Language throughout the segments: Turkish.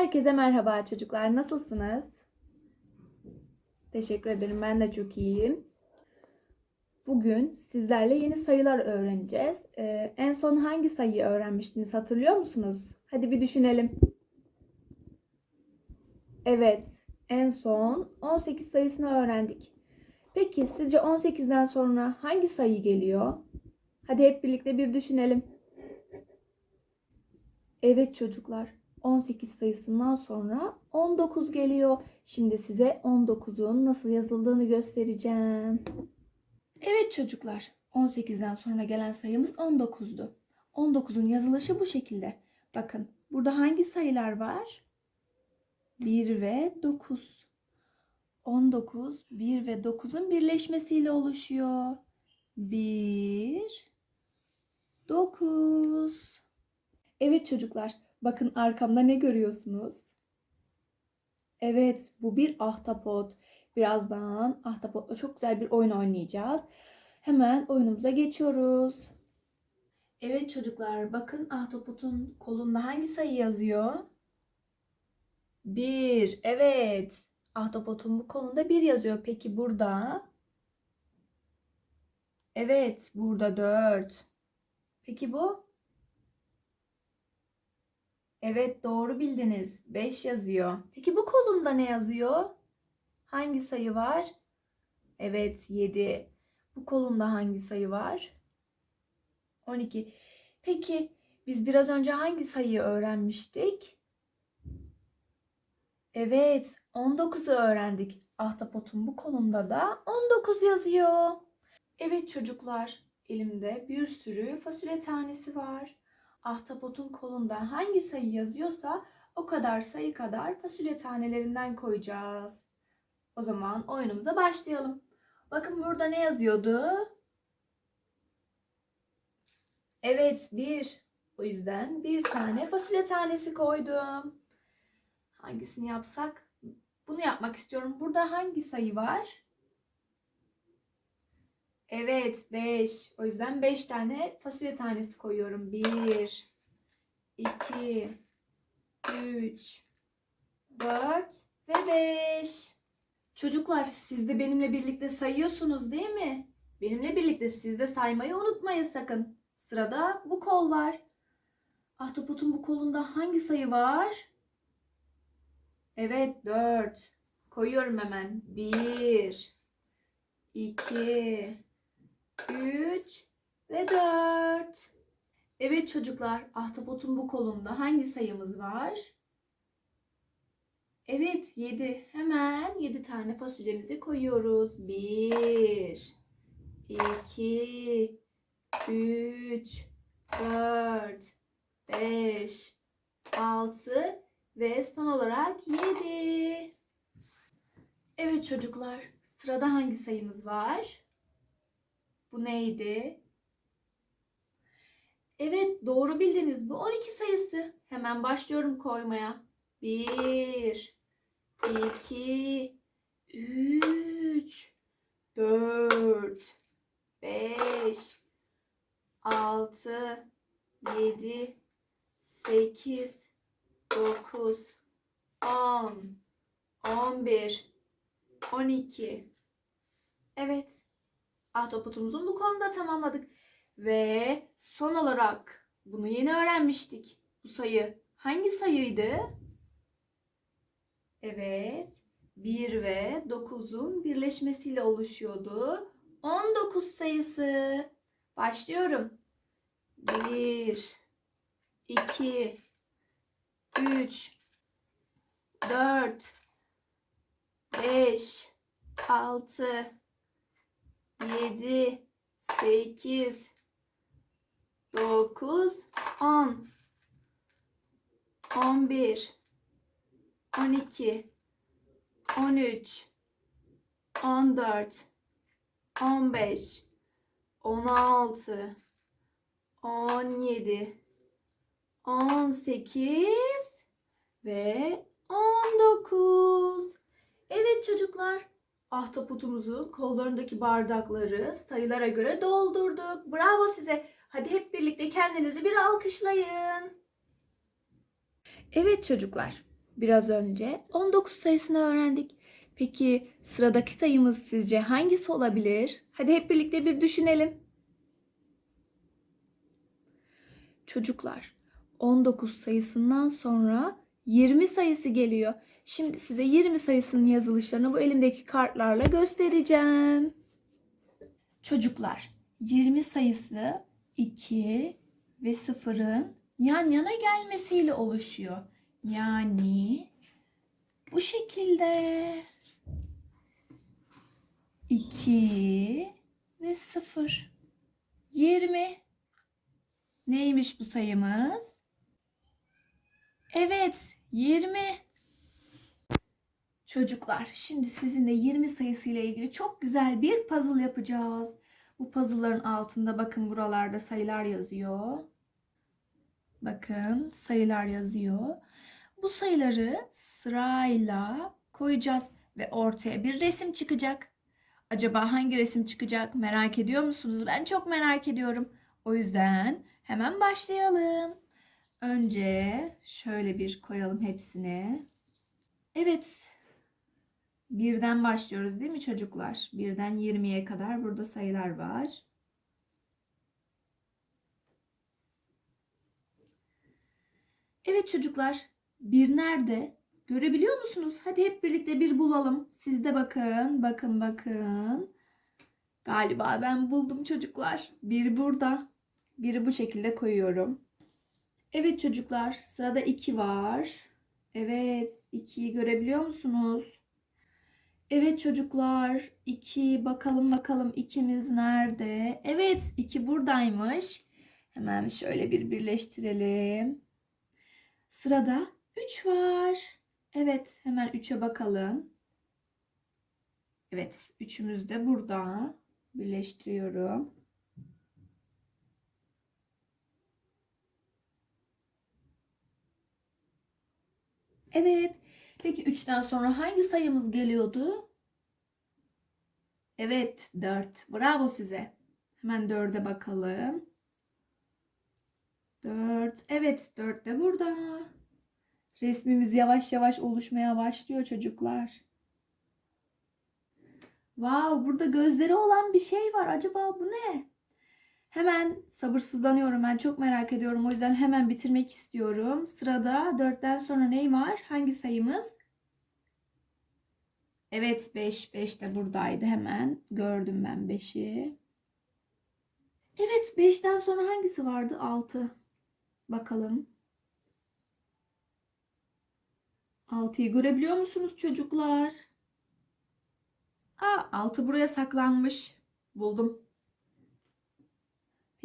Herkese merhaba çocuklar. Nasılsınız? Teşekkür ederim. Ben de çok iyiyim. Bugün sizlerle yeni sayılar öğreneceğiz. Ee, en son hangi sayıyı öğrenmiştiniz hatırlıyor musunuz? Hadi bir düşünelim. Evet, en son 18 sayısını öğrendik. Peki sizce 18'den sonra hangi sayı geliyor? Hadi hep birlikte bir düşünelim. Evet çocuklar, 18 sayısından sonra 19 geliyor. Şimdi size 19'un nasıl yazıldığını göstereceğim. Evet çocuklar, 18'den sonra gelen sayımız 19'du. 19'un yazılışı bu şekilde. Bakın, burada hangi sayılar var? 1 ve 9. 19, 1 ve 9'un birleşmesiyle oluşuyor. 1, 9. Evet çocuklar, bakın arkamda ne görüyorsunuz? Evet, bu bir ahtapot. Birazdan ahtapotla çok güzel bir oyun oynayacağız. Hemen oyunumuza geçiyoruz. Evet çocuklar, bakın ahtapotun kolunda hangi sayı yazıyor? Bir. Evet. Ahtapotun bu kolunda bir yazıyor. Peki burada? Evet, burada dört. Peki bu? Evet, doğru bildiniz. 5 yazıyor. Peki bu kolunda ne yazıyor? Hangi sayı var? Evet, 7. Bu kolunda hangi sayı var? 12. Peki biz biraz önce hangi sayıyı öğrenmiştik? Evet, 19'u öğrendik. Ahtapotun bu kolunda da 19 yazıyor. Evet çocuklar, elimde bir sürü fasulye tanesi var. Ahtapotun kolunda hangi sayı yazıyorsa o kadar sayı kadar fasulye tanelerinden koyacağız. O zaman oyunumuza başlayalım. Bakın burada ne yazıyordu? Evet, bir. O yüzden bir tane fasulye tanesi koydum. Hangisini yapsak? Bunu yapmak istiyorum. Burada hangi sayı var? Evet 5. O yüzden 5 tane fasulye tanesi koyuyorum. 1, 2, 3, 4 ve 5. Çocuklar siz de benimle birlikte sayıyorsunuz değil mi? Benimle birlikte siz de saymayı unutmayın sakın. Sırada bu kol var. Ahtapotun bu kolunda hangi sayı var? Evet 4. Koyuyorum hemen. 1, 2, 3 ve 4. Evet çocuklar, ahtapotun bu kolunda hangi sayımız var? Evet 7. Hemen 7 tane fasulyemizi koyuyoruz. 1, 2, 3, 4, 5, 6 ve son olarak 7. Evet çocuklar, sırada hangi sayımız var? Bu neydi? Evet, doğru bildiniz. Bu 12 sayısı. Hemen başlıyorum koymaya. 1 2 3 4 5 6 7 8 9 10 11 12 Evet. Ahtapotumuzun bu konuda tamamladık. Ve son olarak bunu yeni öğrenmiştik. Bu sayı hangi sayıydı? Evet. 1 ve 9'un birleşmesiyle oluşuyordu. 19 sayısı. Başlıyorum. 1 2 3 4 5 6 7 8 9 10 11 12 13 14 15 16 17 18 ve 19. Evet çocuklar, ahtapotumuzu kollarındaki bardakları sayılara göre doldurduk. Bravo size. Hadi hep birlikte kendinizi bir alkışlayın. Evet çocuklar, Biraz önce 19 sayısını öğrendik. Peki sıradaki sayımız sizce hangisi olabilir? Hadi hep birlikte bir düşünelim. Çocuklar, 19 sayısından sonra 20 sayısı geliyor. Şimdi size 20 sayısının yazılışlarını bu elimdeki kartlarla göstereceğim. Çocuklar, 20 sayısı 2 ve 0'ın yan yana gelmesiyle oluşuyor. Yani bu şekilde 2 ve 0 20 Neymiş bu sayımız? Evet, 20. Çocuklar, şimdi sizinle 20 sayısı ile ilgili çok güzel bir puzzle yapacağız. Bu puzzle'ların altında bakın buralarda sayılar yazıyor. Bakın sayılar yazıyor. Bu sayıları sırayla koyacağız ve ortaya bir resim çıkacak. Acaba hangi resim çıkacak merak ediyor musunuz? Ben çok merak ediyorum. O yüzden hemen başlayalım. Önce şöyle bir koyalım hepsini. Evet. Birden başlıyoruz değil mi çocuklar? Birden 20'ye kadar burada sayılar var. Evet çocuklar, bir nerede? Görebiliyor musunuz? Hadi hep birlikte bir bulalım. Siz de bakın, bakın, bakın. Galiba ben buldum çocuklar. Bir burada. Biri bu şekilde koyuyorum. Evet çocuklar, sırada 2 var. Evet, 2'yi görebiliyor musunuz? Evet çocuklar, 2 bakalım bakalım ikimiz nerede? Evet, 2 buradaymış. Hemen şöyle bir birleştirelim. Sırada 3 var. Evet, hemen 3'e bakalım. Evet, üçümüz de burada. Birleştiriyorum. Evet. Peki 3'ten sonra hangi sayımız geliyordu? Evet, 4. Bravo size. Hemen 4'e bakalım. 4. Evet, 4 de burada. Resmimiz yavaş yavaş oluşmaya başlıyor çocuklar. Wow, burada gözleri olan bir şey var. Acaba bu ne? Hemen sabırsızlanıyorum. Ben çok merak ediyorum. O yüzden hemen bitirmek istiyorum. Sırada 4'ten sonra ne var? Hangi sayımız? Evet 5. 5 de buradaydı. Hemen gördüm ben 5'i. Evet 5'ten sonra hangisi vardı? 6. Bakalım. 6'yı görebiliyor musunuz çocuklar? Aa 6 buraya saklanmış. Buldum.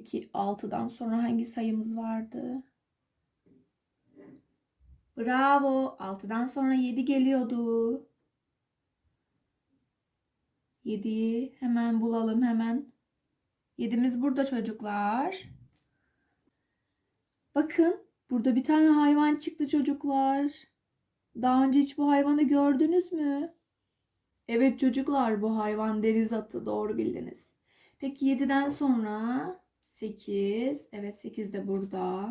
Peki 6'dan sonra hangi sayımız vardı? Bravo. 6'dan sonra 7 geliyordu. 7'yi hemen bulalım hemen. 7'miz burada çocuklar. Bakın burada bir tane hayvan çıktı çocuklar. Daha önce hiç bu hayvanı gördünüz mü? Evet çocuklar bu hayvan deniz atı doğru bildiniz. Peki 7'den sonra 8. Evet 8 de burada.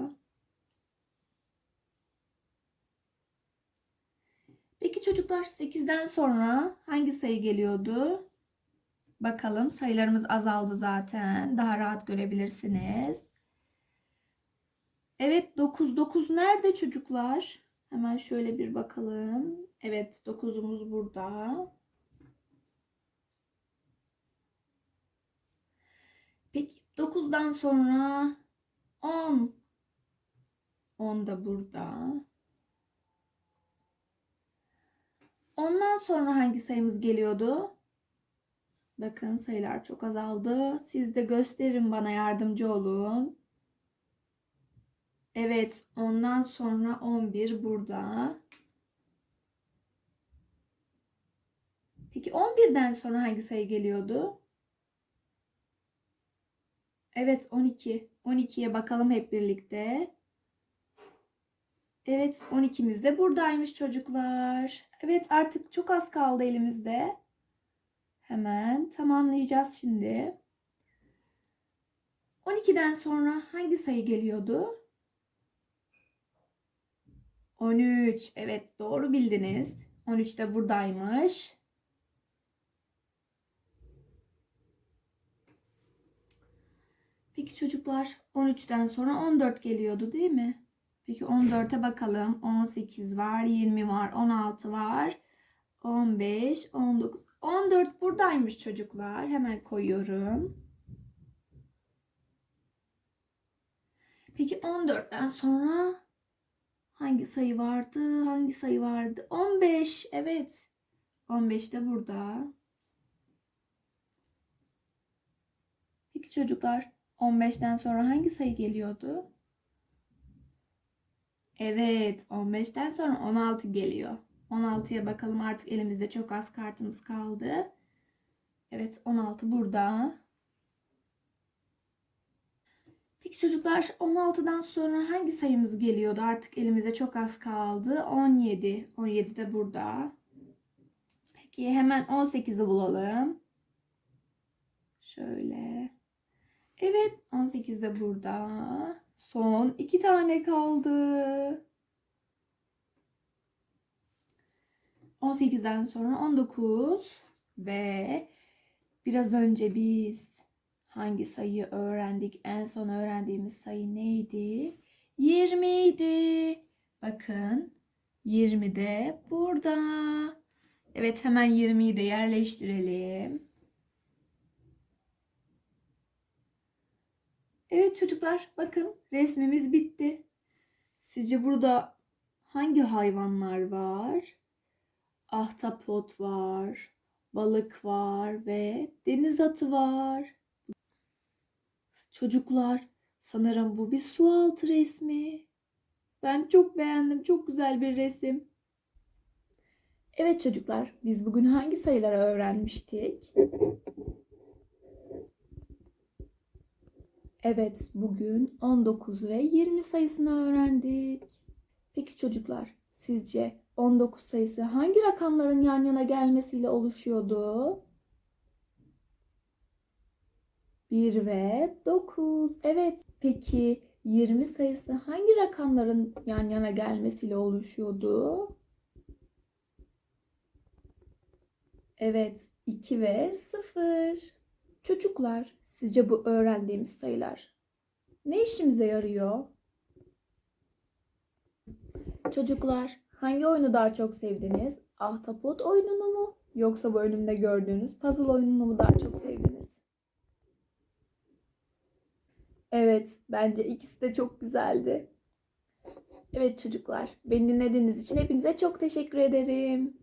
Peki çocuklar 8'den sonra hangi sayı geliyordu? Bakalım sayılarımız azaldı zaten. Daha rahat görebilirsiniz. Evet 9. 9 nerede çocuklar? Hemen şöyle bir bakalım. Evet 9'umuz burada. Peki 9'dan sonra 10. 10 da burada. Ondan sonra hangi sayımız geliyordu? Bakın sayılar çok azaldı. Siz de gösterin bana yardımcı olun. Evet, ondan sonra 11 burada. Peki 11'den sonra hangi sayı geliyordu? Evet 12. 12'ye bakalım hep birlikte. Evet 12'miz de buradaymış çocuklar. Evet artık çok az kaldı elimizde. Hemen tamamlayacağız şimdi. 12'den sonra hangi sayı geliyordu? 13. Evet doğru bildiniz. 13 de buradaymış. Peki çocuklar 13'ten sonra 14 geliyordu değil mi? Peki 14'e bakalım. 18 var, 20 var, 16 var, 15, 19. 14 buradaymış çocuklar. Hemen koyuyorum. Peki 14'ten sonra hangi sayı vardı? Hangi sayı vardı? 15. Evet. 15 de burada. Peki çocuklar 15'ten sonra hangi sayı geliyordu? Evet, 15'ten sonra 16 geliyor. 16'ya bakalım artık elimizde çok az kartımız kaldı. Evet, 16 burada. Peki çocuklar 16'dan sonra hangi sayımız geliyordu? Artık elimize çok az kaldı. 17. 17 de burada. Peki hemen 18'i bulalım. Şöyle. Evet 18 de burada. Son iki tane kaldı. 18'den sonra 19 ve biraz önce biz hangi sayıyı öğrendik? En son öğrendiğimiz sayı neydi? 20 idi. Bakın 20 de burada. Evet hemen 20'yi de yerleştirelim. Evet çocuklar bakın resmimiz bitti. Sizce burada hangi hayvanlar var? Ahtapot var, balık var ve deniz atı var. Çocuklar sanırım bu bir su altı resmi. Ben çok beğendim. Çok güzel bir resim. Evet çocuklar, biz bugün hangi sayıları öğrenmiştik? Evet, bugün 19 ve 20 sayısını öğrendik. Peki çocuklar, sizce 19 sayısı hangi rakamların yan yana gelmesiyle oluşuyordu? 1 ve 9. Evet, peki 20 sayısı hangi rakamların yan yana gelmesiyle oluşuyordu? Evet, 2 ve 0. Çocuklar, sizce bu öğrendiğimiz sayılar ne işimize yarıyor? Çocuklar, hangi oyunu daha çok sevdiniz? Ahtapot oyununu mu? Yoksa bu önümde gördüğünüz puzzle oyununu mu daha çok sevdiniz? Evet, bence ikisi de çok güzeldi. Evet çocuklar, beni dinlediğiniz için hepinize çok teşekkür ederim.